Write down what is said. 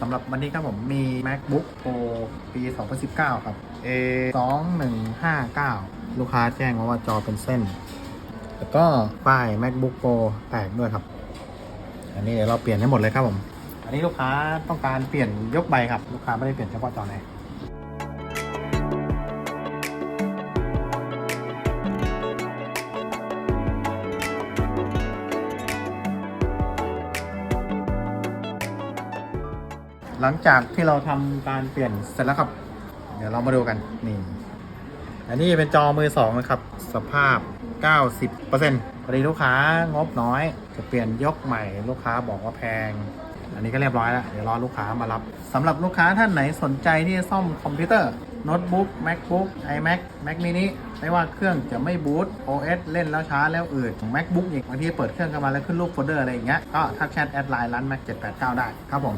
สำหรับวันนี้ครับผมมี MacBook Pro ปี 2019 ครับ A 2 1 5 9 ลูกค้าแจ้งมาว่าจอเป็นเส้น แล้วก็ป้าย MacBook Pro แตกด้วยครับ อันนี้เดี๋ยวเราเปลี่ยนให้หมดเลยครับผม อันนี้ลูกค้าต้องการเปลี่ยนยกใบครับ ลูกค้าไม่ได้เปลี่ยนเฉพาะจอไหน หลังจากที่เราทำการเปลี่ยนเสร็จแล้วครับ เดี๋ยวเรามาดูกันนี่อันนี้เป็นจอมือสองนะครับ สภาพ 90%พอดีลูกค้างบน้อย จะเปลี่ยนยกใหม่ลูกค้าบอกว่าแพง อันนี้ก็เรียบร้อยแล้ว เดี๋ยวรอลูกค้ามารับสำหรับลูกค้าท่านไหนสนใจที่จะซ่อมคอมพิวเตอร์โน้ตบุ๊ก macbook imac mac mini ไม่ว่าเครื่องจะไม่บูต os เล่นแล้วช้าแล้วอืดของ macbook อีกบางทีเปิดเครื่องเข้ามาแล้วขึ้นรูปโฟลเดอร์อะไรอย่างเงี้ยก็ทักแชทแอดไลน์ร้าน mac 789 ได้ครับผม